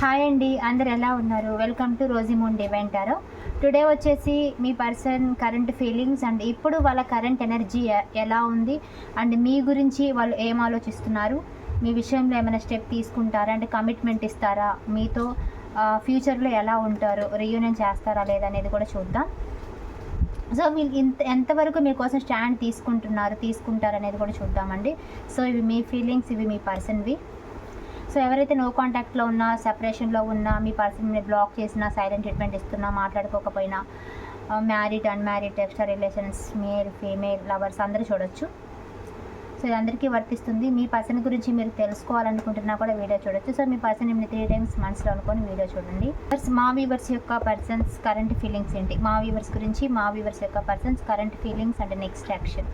Hi అండి అందరు ఎలా ఉన్నారు? Welcome to Rosie Moon divine tarot today వచ్చేసి మీ పర్సన్ కరెంట్ ఫీలింగ్స్ అండ్ ఇప్పుడు వాళ్ళ కరెంట్ ఎనర్జీ ఎలా ఉంది? అండ్ మీ గురించి వాళ్ళు ఏం ఆలోచిస్తున్నారు? మీ విషయంలో ఏమైనా స్టెప్ తీసుకుంటారా? అంటే కమిట్మెంట్ ఇస్తారా? మీతో ఫ్యూచర్లో ఎలా ఉంటారు? రీయూనియన్ చేస్తారా లేదా అనేది కూడా చూద్దాం. సో మీరు ఇంత ఎంతవరకు మీకోసం స్టాండ్ తీసుకుంటున్నారు తీసుకుంటారు అనేది కూడా చూద్దామండి. సో ఇవి మీ ఫీలింగ్స్ ఇవి మీ పర్సన్వి సో ఎవరైతే నో కాంటాక్ట్లో ఉన్నా సెపరేషన్లో ఉన్నా మీ పర్సన్ బ్లాక్ చేసినా సైలెంట్ ట్రీట్మెంట్ ఇస్తున్నా మాట్లాడుకోకపోయినా married unmarried extra relations male female lovers అందరూ చూడొచ్చు. సో ఇది అందరికీ వర్తిస్తుంది. మీ పర్సన్ గురించి మీరు తెలుసుకోవాలనుకుంటున్నా కూడా వీడియో చూడొచ్చు. సో మీ పర్సన్ ఏమైనా త్రీ టైమ్స్ మనసులో అనుకొని వీడియో చూడండి. ఫస్ట్ మా వీవర్స్ యొక్క పర్సన్స్ కరెంట్ ఫీలింగ్స్ ఏంటి? మా వీవర్స్ గురించి మా వీవర్స్ యొక్క persons current feelings and next action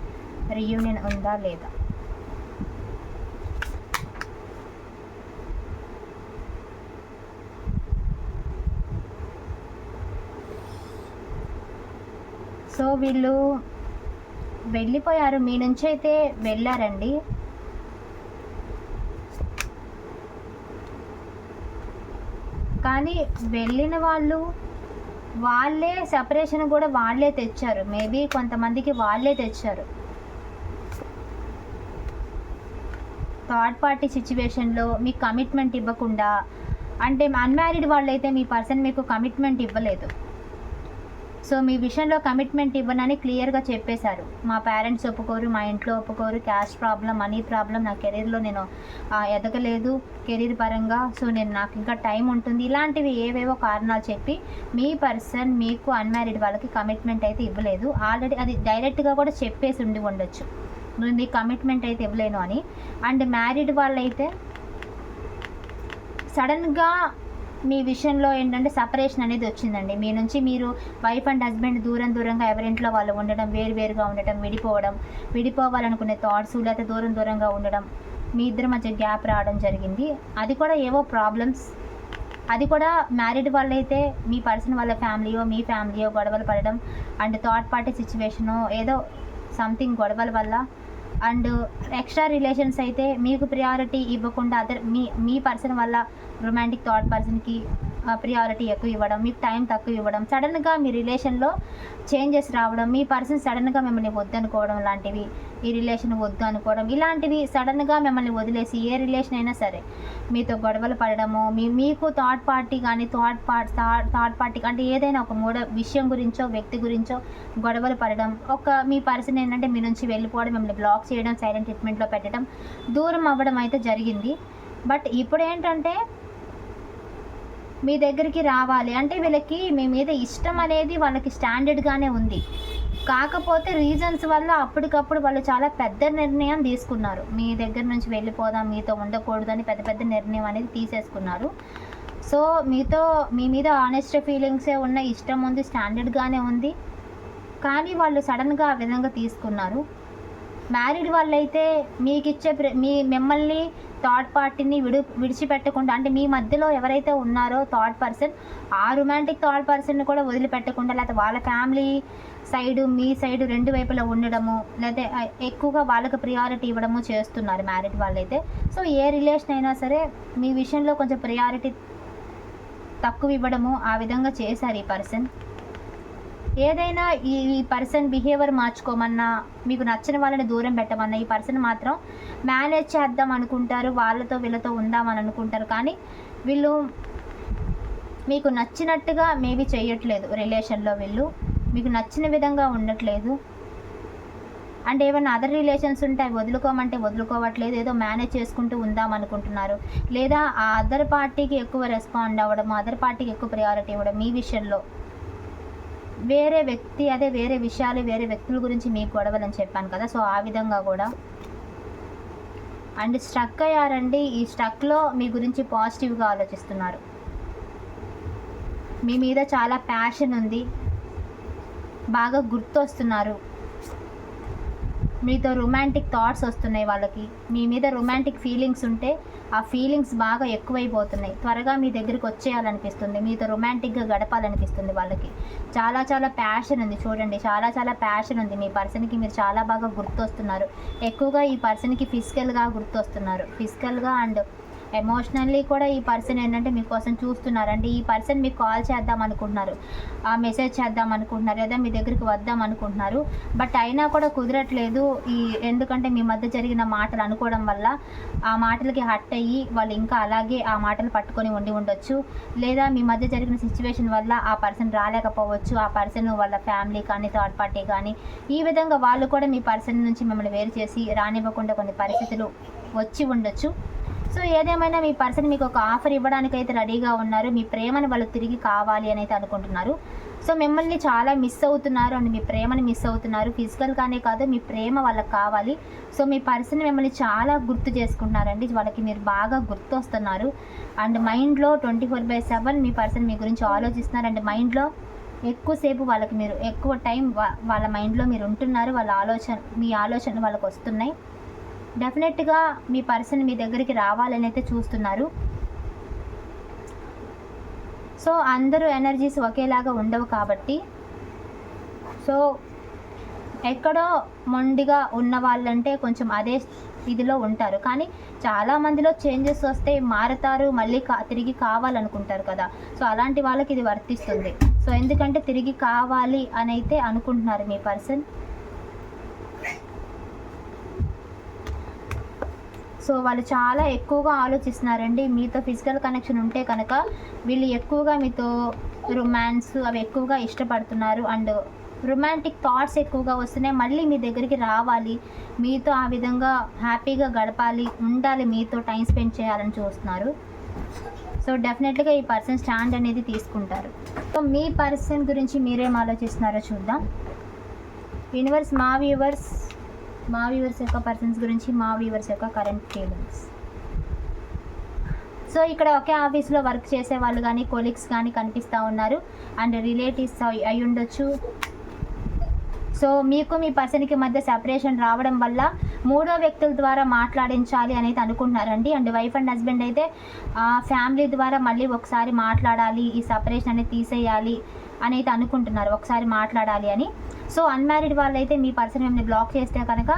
reunion ఉందా లేదా? సో వీళ్ళు వెళ్ళిపోయారు. మీ నుంచి అయితే వెళ్ళారండి. కానీ వెళ్ళిన వాళ్ళు వాళ్ళే సెపరేషన్ కూడా వాళ్ళే తెచ్చారు. మేబీ కొంతమందికి వాళ్ళే తెచ్చారు. థర్డ్ పార్టీ సిచ్యువేషన్లో మీకు కమిట్మెంట్ ఇవ్వకుండా అంటే అన్మ్యారీడ్ వాళ్ళైతే మీ పర్సన్ మీకు కమిట్మెంట్ ఇవ్వలేదు. సో మీ విషయంలో కమిట్మెంట్ ఇవ్వనని క్లియర్గా చెప్పేశారు. మా పేరెంట్స్ ఒప్పుకోరు మా ఇంట్లో ఒప్పుకోరు క్యాష్ ప్రాబ్లం మనీ ప్రాబ్లం నా కెరీర్లో నేను ఎదగలేదు కెరీర్ పరంగా. సో నేను నాకు ఇంకా టైం ఉంటుంది. ఇలాంటివి ఏవేవో కారణాలు చెప్పి మీ పర్సన్ మీకు అన్మ్యారీడ్ వాళ్ళకి కమిట్మెంట్ అయితే ఇవ్వలేదు. ఆల్రెడీ అది డైరెక్ట్గా కూడా చెప్పేసి ఉండి ఉండొచ్చు. నువ్వు మీకు కమిట్మెంట్ అయితే ఇవ్వలేను అని. అండ్ మ్యారీడ్ వాళ్ళైతే సడన్గా మీ విషయంలో ఏంటంటే సపరేషన్ అనేది వచ్చిందండి. మీ నుంచి మీరు వైఫ్ అండ్ హస్బెండ్ దూరం దూరంగా ఎవరింట్లో వాళ్ళు ఉండడం వేరు వేరుగా ఉండటం విడిపోవడం విడిపోవాలనుకునే థాట్స్ లేకపోతే దూరం దూరంగా ఉండడం మీ ఇద్దరి మధ్య గ్యాప్ రావడం జరిగింది. అది కూడా ఏవో ప్రాబ్లమ్స్ అది కూడా మ్యారీడ్ వాళ్ళైతే మీ పర్సన్ వాళ్ళ ఫ్యామిలీయో మీ ఫ్యామిలీయో గొడవలు పడడం అండ్ థర్డ్ పార్టీ సిచ్యువేషను ఏదో సంథింగ్ గొడవల వల్ల అండ్ ఎక్స్ట్రా రిలేషన్స్ అయితే మీకు ప్రియారిటీ ఇవ్వకుండా అదర్ మీ మీ పర్సన్ వల్ల రొమాంటిక్ థాట్ పర్సన్కి ప్రియారిటీ ఎక్కువ ఇవ్వడం మీకు టైం తక్కువ ఇవ్వడం సడన్గా మీ రిలేషన్లో చేంజెస్ రావడం మీ పర్సన్ సడన్గా మిమ్మల్ని వద్దనుకోవడం లాంటివి ఈ రిలేషన్ వద్దు అనుకోవడం. ఇలాంటివి సడన్గా మిమ్మల్ని వదిలేసి ఏ రిలేషన్ అయినా సరే మీతో గొడవలు పడడము మీ మీకు థర్డ్ పార్టీ కానీ థర్డ్ పార్ట్ థర్డ్ పార్టీ అంటే ఏదైనా ఒక మూడ విషయం గురించో వ్యక్తి గురించో గొడవలు పడడం ఒక మీ పర్సన్ ఏంటంటే మీ నుంచి వెళ్ళిపోవడం మిమ్మల్ని బ్లాక్ చేయడం సైలెంట్ ట్రీట్మెంట్లో పెట్టడం దూరం అవ్వడం అయితే జరిగింది. బట్ ఇప్పుడు ఏంటంటే మీ దగ్గరికి రావాలి. అంటే వీళ్ళకి మీ మీద ఇష్టం అనేది వాళ్ళకి స్టాండర్డ్గానే ఉంది. కాకపోతే రీజన్స్ వల్ల అప్పటికప్పుడు వాళ్ళు చాలా పెద్ద నిర్ణయం తీసుకున్నారు. మీ దగ్గర నుంచి వెళ్ళిపోదాం మీతో ఉండకూడదని పెద్ద పెద్ద నిర్ణయం అనేది తీసేసుకున్నారు. సో మీతో మీ మీద ఆనెస్ట్ ఫీలింగ్సే ఉన్న ఇష్టం ఉంది స్టాండర్డ్గానే ఉంది. కానీ వాళ్ళు సడన్గా ఆ విధంగా తీసుకున్నారు. మ్యారీడ్ వాళ్ళైతే మీకు ఇచ్చే ప్ర- మీ మిమ్మల్ని థర్డ్ పార్టీని విడు విడిచిపెట్టకుండా అంటే మీ మధ్యలో ఎవరైతే ఉన్నారో థర్డ్ పర్సన్ ఆ రొమాంటిక్ థర్డ్ పర్సన్ కూడా వదిలిపెట్టకుండా లేకపోతే వాళ్ళ ఫ్యామిలీ సైడు మీ సైడు రెండు వైపులా ఉండడము లేకపోతే ఎక్కువగా వాళ్ళకి ప్రియారిటీ ఇవ్వడము చేస్తున్నారు మ్యారీడ్ వాళ్ళైతే. సో ఏ రిలేషన్ అయినా సరే మీ విషయంలో కొంచెం ప్రియారిటీ తక్కువ ఇవ్వడము ఆ విధంగా చేశారు ఈ పర్సన్. ఏదైనా ఈ పర్సన్ బిహేవియర్ మార్చుకోమన్నా మీకు నచ్చిన వాళ్ళని దూరం పెట్టమన్నా ఈ పర్సన్ మాత్రం మేనేజ్ చేద్దాం అనుకుంటారు వాళ్ళతో వీళ్ళతో ఉందామని అనుకుంటారు. కానీ వీళ్ళు మీకు నచ్చినట్టుగా మేబీ చేయట్లేదు రిలేషన్లో వీళ్ళు. మీకు నచ్చిన విధంగా ఉండట్లేదు. అండ్ ఏమైనా అదర్ రిలేషన్స్ ఉంటే అవి వదులుకోమంటే వదులుకోవట్లేదు. ఏదో మేనేజ్ చేసుకుంటూ ఉందాం అనుకుంటున్నారు. లేదా ఆ అదర్ పార్టీకి ఎక్కువ రెస్పాండ్ అవ్వడం అదర్ పార్టీకి ఎక్కువ ప్రయారిటీ ఇవ్వడం మీ విషయంలో వేరే వ్యక్తి అదే వేరే విషయాలు వేరే వ్యక్తుల గురించి మీకు గొడవలని చెప్పాను కదా సో ఆ విధంగా కూడా. అండ్ స్ట్రక్ అయ్యారండి ఈ స్ట్రక్లో మీ గురించి పాజిటివ్గా ఆలోచిస్తున్నారు. మీ మీద చాలా ప్యాషన్ ఉంది బాగా గుర్తొస్తున్నారు. మీతో రొమాంటిక్ థాట్స్ వస్తున్నాయి వాళ్ళకి. మీ మీద రొమాంటిక్ ఫీలింగ్స్ ఉంటే ఆ ఫీలింగ్స్ బాగా ఎక్కువైపోతున్నాయి. త్వరగా మీ దగ్గరికి వచ్చేయాలనిపిస్తుంది. మీతో రొమాంటిక్గా గడపాలనిపిస్తుంది వాళ్ళకి. చాలా చాలా ప్యాషన్ ఉంది చూడండి. చాలా చాలా ప్యాషన్ ఉంది. మీ పర్సన్కి మీరు చాలా బాగా గుర్తొస్తున్నారు. ఎక్కువగా ఈ పర్సన్కి ఫిజికల్గా గుర్తొస్తున్నారు. ఫిజికల్గా అండ్ ఎమోషనల్లీ కూడా ఈ పర్సన్ ఏంటంటే మీకోసం చూస్తున్నారండి. ఈ పర్సన్ మీకు కాల్ చేద్దాం అనుకుంటున్నారు. ఆ మెసేజ్ చేద్దాం అనుకుంటున్నారు. లేదా మీ దగ్గరికి వద్దాం అనుకుంటున్నారు. బట్ అయినా కూడా కుదరట్లేదు ఈ ఎందుకంటే మీ మధ్య జరిగిన మాటలు అనుకోవడం వల్ల ఆ మాటలకి హట్ అయ్యి వాళ్ళు ఇంకా అలాగే ఆ మాటలు పట్టుకొని ఉండి ఉండొచ్చు. లేదా మీ మధ్య జరిగిన సిచ్యువేషన్ వల్ల ఆ పర్సన్ రాలేకపోవచ్చు. ఆ పర్సన్ వాళ్ళ ఫ్యామిలీ కానీ థర్డ్ పార్టీ కానీ. ఈ విధంగా వాళ్ళు కూడా మీ పర్సన్ నుంచి మిమ్మల్ని వేరు చేసి రానివ్వకుండా కొన్ని పరిస్థితులు వచ్చి ఉండొచ్చు. సో ఏదేమైనా మీ పర్సన్ మీకు ఒక ఆఫర్ ఇవ్వడానికి అయితే రెడీగా ఉన్నారు మీ ప్రేమను వాళ్ళు తిరిగి కావాలి అని అయితే అనుకుంటున్నారు. సో మిమ్మల్ని చాలా మిస్ అవుతున్నారు అండ్ మీ ప్రేమని మిస్ అవుతున్నారు. ఫిజికల్గానే కాదు మీ ప్రేమ వాళ్ళకి కావాలి. సో మీ పర్సన్ మిమ్మల్ని చాలా గుర్తు చేసుకుంటున్నారండి. వాళ్ళకి మీరు బాగా గుర్తు వస్తున్నారు అండ్ మైండ్లో ట్వంటీ ఫోర్ బై సెవెన్ మీ పర్సన్ మీ గురించి ఆలోచిస్తున్నారు. అండ్ మైండ్లో ఎక్కువసేపు వాళ్ళకి మీరు ఎక్కువ టైం వాళ్ళ మైండ్లో మీరు ఉంటున్నారు. వాళ్ళ ఆలోచన మీ ఆలోచన వాళ్ళకి వస్తున్నాయి. డెఫినెట్గా మీ పర్సన్ మీ దగ్గరికి రావాలని అయితే చూస్తున్నారు. సో అందరూ ఎనర్జీస్ ఒకేలాగా ఉండవు కాబట్టి. సో ఎక్కడో మొండిగా ఉన్న వాళ్ళంటే కొంచెం అదే ఇదిలో ఉంటారు. కానీ చాలా మందిలో చేంజెస్ వస్తే మారతారు మళ్ళీ కా తిరిగి కావాలనుకుంటారు కదా. సో అలాంటి వాళ్ళకి ఇది వర్తిస్తుంది. సో ఎందుకంటే తిరిగి కావాలి అని అయితే అనుకుంటున్నారు మీ పర్సన్. సో వాళ్ళు చాలా ఎక్కువగా ఆలోచిస్తున్నారండి. మీతో ఫిజికల్ కనెక్షన్ ఉంటే కనుక వీళ్ళు ఎక్కువగా మీతో రొమాన్స్ అవి ఎక్కువగా ఇష్టపడుతున్నారు. అండ్ రొమాంటిక్ థాట్స్ ఎక్కువగా వస్తున్నాయి. మళ్ళీ మీ దగ్గరికి రావాలి. మీతో ఆ విధంగా హ్యాపీగా గడపాలి ఉండాలి మీతో టైం స్పెండ్ చేయాలని చూస్తున్నారు. సో డెఫినెట్గా ఈ పర్సన్ స్టాండ్ అనేది తీసుకుంటారు. సో మీ పర్సన్ గురించి మీరేం ఆలోచిస్తున్నారో చూద్దాం. యూనివర్స్ మా వ్యూవర్స్ మా వ్యూవర్స్ యొక్క పర్సన్స్ గురించి మా వ్యూవర్స్ యొక్క కరెంట్ ఫీలింగ్స్ సో ఇక్కడ ఒకే ఆఫీస్లో వర్క్ చేసే వాళ్ళు కానీ కొలీగ్స్ కానీ కనిపిస్తూ ఉన్నారు. అండ్ రిలేటివ్స్ అయి ఉండొచ్చు. సో మీకు మీ పర్సన్కి మధ్య సెపరేషన్ రావడం వల్ల మూడో వ్యక్తుల ద్వారా మాట్లాడించాలి అనేది అనుకుంటున్నారండి. అండ్ వైఫ్ అండ్ హస్బెండ్ అయితే ఫ్యామిలీ ద్వారా మళ్ళీ ఒకసారి మాట్లాడాలి ఈ సపరేషన్ అనేది తీసేయాలి అని అయితే అనుకుంటున్నారు. ఒకసారి మాట్లాడాలి అని. సో అన్మ్యారీడ్ వాళ్ళైతే మీ పర్సన్ మిమ్మల్ని బ్లాక్ చేస్తే కనుక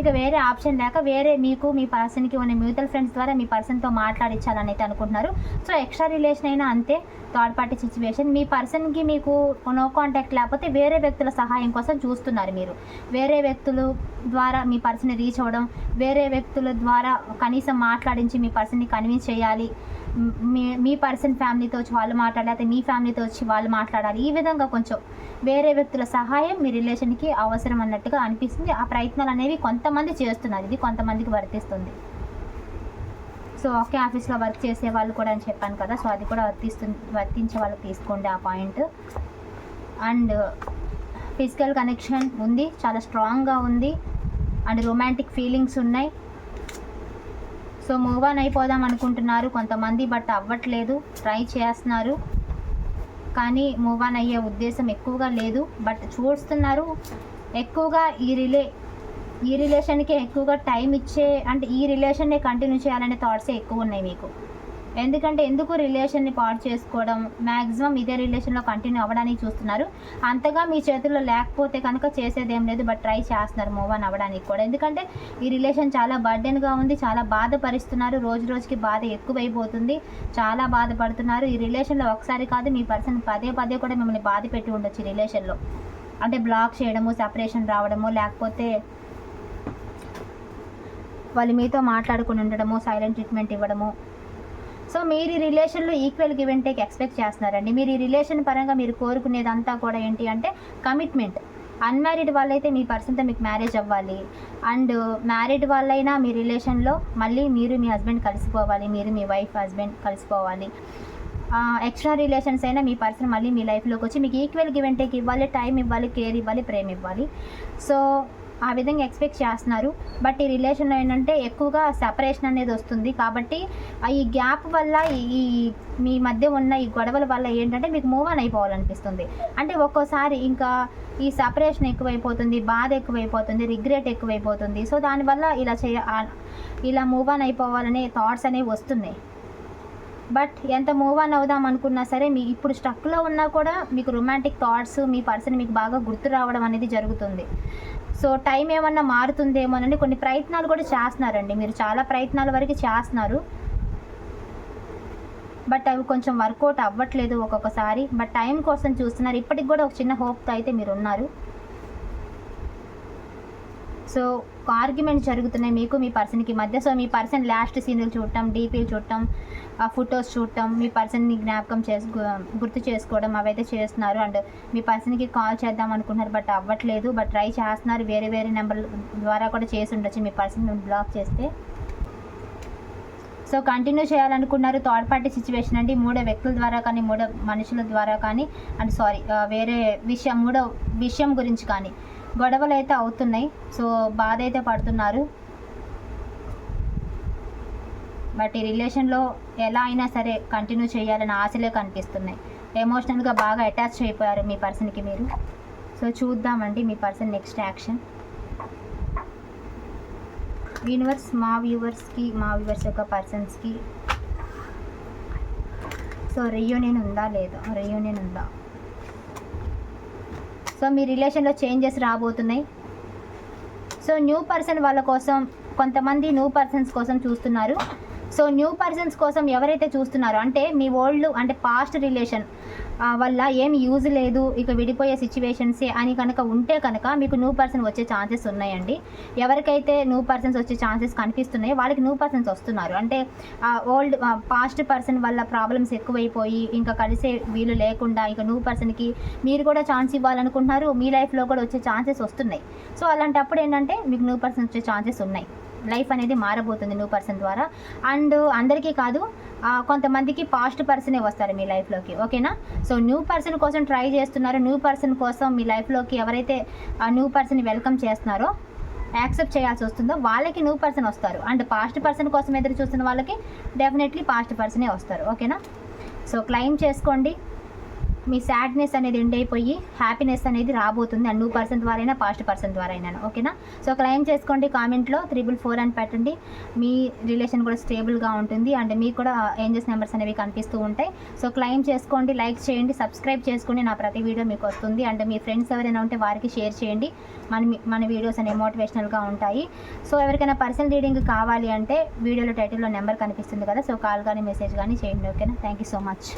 ఇక వేరే ఆప్షన్ లేక వేరే మీకు మీ పర్సన్కి ఉన్న మ్యూచువల్ ఫ్రెండ్స్ ద్వారా మీ పర్సన్తో మాట్లాడించాలని అయితే అనుకుంటున్నారు. సో ఎక్స్ట్రా రిలేషన్ అయినా అంతే థర్డ్ పార్టీ సిచ్యువేషన్. మీ పర్సన్కి మీకు నో కాంటాక్ట్ లేకపోతే వేరే వ్యక్తుల సహాయం కోసం చూస్తున్నారు మీరు. వేరే వ్యక్తులు ద్వారా మీ పర్సన్ రీచ్ అవ్వడం వేరే వ్యక్తుల ద్వారా కనీసం మాట్లాడించి మీ పర్సన్ని కన్విన్స్ చేయాలి మీ మీ పర్సన్ ఫ్యామిలీతో వచ్చి వాళ్ళు మాట్లాడాలి అయితే మీ ఫ్యామిలీతో వచ్చి వాళ్ళు మాట్లాడాలి ఈ విధంగా కొంచెం వేరే వ్యక్తుల సహాయం మీ రిలేషన్కి అవసరం అన్నట్టుగా అనిపిస్తుంది. ఆ ప్రయత్నాలు అనేవి కొంతమంది చేస్తున్నారు. ఇది కొంతమందికి వర్తిస్తుంది. సో ఒకే ఆఫీస్లో వర్క్ చేసే వాళ్ళు కూడా అని చెప్పాను కదా. సో అది కూడా వర్తిస్తుంది వర్తించే వాళ్ళకి తీసుకోండి ఆ పాయింట్. అండ్ ఫిజికల్ కనెక్షన్ ఉంది. చాలా స్ట్రాంగ్గా ఉంది. అండ్ రొమాంటిక్ ఫీలింగ్స్ ఉన్నాయి. సో మూవ్ ఆన్ అయిపోదాం అనుకుంటున్నారు. కొంతమంది బట్ అవ్వట్లేదు. ట్రై చేస్తున్నారు. కానీ మూవ్ ఆన్ అయ్యే ఉద్దేశం ఎక్కువగా లేదు. బట్ చూస్తున్నారు. ఎక్కువగా ఈ రిలే ఈ రిలేషన్కి ఎక్కువగా టైం ఇచ్చే అంటే ఈ రిలేషన్ని కంటిన్యూ చేయాలనే థాట్సే ఎక్కువ ఉన్నాయి మీకు? ఎందుకంటే ఎందుకు రిలేషన్ని పాడు చేసుకోవడం? మ్యాక్సిమం ఇదే రిలేషన్లో కంటిన్యూ అవ్వడానికి చూస్తున్నారు. అంతగా మీ చేతుల్లో లేకపోతే కనుక చేసేది ఏం లేదు బట్ ట్రై చేస్తున్నారు మూవ్ ఆన్ అవ్వడానికి కూడా. ఎందుకంటే ఈ రిలేషన్ చాలా బర్డెన్గా ఉంది చాలా బాధపరుస్తున్నారు. రోజు రోజుకి బాధ ఎక్కువైపోతుంది. చాలా బాధపడుతున్నారు. ఈ రిలేషన్లో ఒకసారి కాదు మీ పర్సన్ పదే పదే కూడా మిమ్మల్ని బాధ పెట్టి ఉండొచ్చు ఈ రిలేషన్లో అంటే బ్లాక్ చేయడము సెపరేషన్ రావడము లేకపోతే వాళ్ళు మీతో మాట్లాడుకుని ఉండడము సైలెంట్ ట్రీట్మెంట్ ఇవ్వడము. సో మీరు ఈ రిలేషన్లో equal give and take expect చేస్తున్నారండి. మీరు ఈ రిలేషన్ పరంగా మీరు కోరుకునేదంతా కూడా ఏంటి అంటే కమిట్మెంట్. అన్మ్యారీడ్ వాళ్ళైతే మీ పర్సన్తో మీకు మ్యారేజ్ అవ్వాలి. అండ్ మ్యారీడ్ వాళ్ళైనా మీ రిలేషన్లో మళ్ళీ మీరు మీ హస్బెండ్ కలిసిపోవాలి. మీరు మీ వైఫ్ హస్బెండ్ కలిసిపోవాలి. ఎక్స్ట్రా రిలేషన్స్ అయినా మీ పర్సన్ మళ్ళీ మీ లైఫ్లోకి వచ్చి మీకు ఈక్వల్ గివ్ అండ్ టేక్ ఇవ్వాలి టైం ఇవ్వాలి కేర్ ఇవ్వాలి ప్రేమ ఇవ్వాలి. సో ఆ విధంగా ఎక్స్పెక్ట్ చేస్తున్నారు. బట్ ఈ రిలేషన్లో ఏంటంటే ఎక్కువగా సెపరేషన్ అనేది వస్తుంది. కాబట్టి ఈ గ్యాప్ వల్ల ఈ మీ మధ్య ఉన్న ఈ గొడవల వల్ల ఏంటంటే మీకు మూవ్ ఆన్ అయిపోవాలనిపిస్తుంది. అంటే ఒక్కోసారి ఇంకా ఈ సపరేషన్ ఎక్కువైపోతుంది బాధ ఎక్కువైపోతుంది రిగ్రెట్ ఎక్కువైపోతుంది. సో దానివల్ల ఇలా చేయ ఇలా మూవ్ ఆన్ అయిపోవాలనే థాట్స్ అనేవి వస్తున్నాయి. బట్ ఎంత మూవ్ ఆన్ అవుదాం అనుకున్నా సరే మీ ఇప్పుడు స్టక్లో ఉన్నా కూడా మీకు రొమాంటిక్ థాట్స్ మీ పర్సన్ మీకు బాగా గుర్తు రావడం అనేది జరుగుతుంది. సో టైం ఏమన్నా మారుతుందేమోనని కొన్ని ప్రయత్నాలు కూడా చేస్తున్నారండి. మీరు చాలా ప్రయత్నాల వరకు చేస్తున్నారు. బట్ అవి కొంచెం వర్కౌట్ అవ్వట్లేదు ఒక్కొక్కసారి. బట్ టైం కోసం చూస్తున్నారు. ఇప్పటికి కూడా ఒక చిన్న హోప్తో అయితే మీరు ఉన్నారు. సో ఆర్గ్యుమెంట్ జరుగుతున్నాయి మీకు మీ పర్సన్కి మధ్య. సో మీ పర్సన్ లాస్ట్ సీన్లు చూడటం డీపీలు చూడటం ఆ ఫొటోస్ చూడటం మీ పర్సన్ని జ్ఞాపకం చేసుకో గుర్తు చేసుకోవడం అవైతే చేస్తున్నారు. అండ్ మీ పర్సన్కి కాల్ చేద్దాం అనుకుంటున్నారు బట్ అవ్వట్లేదు. బట్ ట్రై చేస్తున్నారు. వేరే వేరే నెంబర్ ద్వారా కూడా చేసి ఉండొచ్చు. మీ పర్సన్ బ్లాక్ చేస్తే. సో కంటిన్యూ చేయాలనుకున్నారు. థర్డ్ పార్టీ సిచ్యువేషన్ అండి. మూడో వ్యక్తుల ద్వారా కానీ మూడో మనుషుల ద్వారా కానీ అండ్ సారీ వేరే విషయం మూడో విషయం గురించి కానీ. గొడవలు అయితే అవుతున్నాయి. సో బాధ అయితే పడుతున్నారు. బట్ ఈ రిలేషన్లో ఎలా అయినా సరే కంటిన్యూ చేయాలని ఆశలే కనిపిస్తున్నాయి. ఎమోషనల్గా బాగా అటాచ్ అయిపోయారు మీ పర్సన్కి మీరు. సో చూద్దామండి మీ పర్సన్ నెక్స్ట్ యాక్షన్. యూనివర్స్ మా వ్యూవర్స్కి మా వ్యూవర్స్ యొక్క పర్సన్స్కి. సో రియూనియన్ ఉందా లేదా? రియూనియన్ ఉందా? సో మీ రిలేషన్లో చేంజెస్ రాబోతున్నాయి. సో న్యూ పర్సన్ వాళ్ళ కోసం కొంతమంది న్యూ పర్సన్స్ కోసం చూస్తున్నారు. సో న్యూ పర్సన్స్ కోసం ఎవరైతే చూస్తున్నారో అంటే మీ ఓల్డ్ అంటే పాస్ట్ రిలేషన్ వల్ల ఏం యూజ్ లేదు ఇక విడిపోయే సిచ్యువేషన్సే అని కనుక ఉంటే కనుక మీకు న్యూ పర్సన్ వచ్చే ఛాన్సెస్ ఉన్నాయండి. ఎవరికైతే న్యూ పర్సన్స్ వచ్చే ఛాన్సెస్ కనిపిస్తున్నాయో వాళ్ళకి న్యూ పర్సన్స్ వస్తున్నారు. అంటే ఓల్డ్ పాస్ట్ పర్సన్ వల్ల ప్రాబ్లమ్స్ ఎక్కువైపోయి ఇంకా కలిసే వీలు లేకుండా ఇంకా న్యూ పర్సన్కి మీరు కూడా ఛాన్స్ ఇవ్వాలనుకుంటున్నారు మీ లైఫ్లో కూడా వచ్చే ఛాన్సెస్ వస్తున్నాయి. సో అలాంటప్పుడు ఏంటంటే మీకు న్యూ పర్సన్ వచ్చే ఛాన్సెస్ ఉన్నాయి. లైఫ్ అనేది మారబోతుంది న్యూ పర్సన్ ద్వారా. అండ్ అందరికీ కాదు కొంతమందికి పాస్ట్ పర్సనే వస్తారు మీ లైఫ్లోకి ఓకేనా? సో న్యూ పర్సన్ కోసం ట్రై చేస్తున్నారు న్యూ పర్సన్ కోసం మీ లైఫ్లోకి ఎవరైతే ఆ న్యూ పర్సన్ వెల్కమ్ చేస్తున్నారో యాక్సెప్ట్ చేయాల్సి వస్తుందో వాళ్ళకి న్యూ పర్సన్ వస్తారు. అండ్ పాస్ట్ పర్సన్ కోసం ఎదురు చూస్తున్న వాళ్ళకి డెఫినెట్లీ పాస్ట్ పర్సనే వస్తారు ఓకేనా? సో క్లెయిమ్ చేసుకోండి. మీ సాడ్నెస్ అనేది ఎండ్ అయిపోయి హ్యాపీనెస్ అనేది రాబోతుంది. అండ్ న్యూ పర్సన్ ద్వారా అయినా పాస్ట్ పర్సన్ ద్వారా ఓకేనా సో క్లెయిమ్ చేసుకోండి కామెంట్లో త్రిబుల్ ఫోర్ అని పెట్టండి. మీ రిలేషన్ కూడా స్టేబుల్గా ఉంటుంది. అండ్ మీకు కూడా uh, ఏంజెస్ నెంబర్స్ అనేవి కనిపిస్తూ ఉంటాయి. సో క్లెయిమ్ చేసుకోండి. లైక్ చేయండి. సబ్స్క్రైబ్ చేసుకోండి నా ప్రతి వీడియో మీకు వస్తుంది. అండ్ మీ ఫ్రెండ్స్ ఎవరైనా ఉంటే వారికి షేర్ చేయండి. మన మన వీడియోస్ అనేవి మోటివేషనల్గా ఉంటాయి. సో ఎవరికైనా పర్సనల్ రీడింగ్ కావాలి అంటే వీడియోలో టైటిల్లో నెంబర్ కనిపిస్తుంది కదా. సో కాల్ కానీ మెసేజ్ కానీ చేయండి. ఓకేనా థ్యాంక్ యూ సో మచ్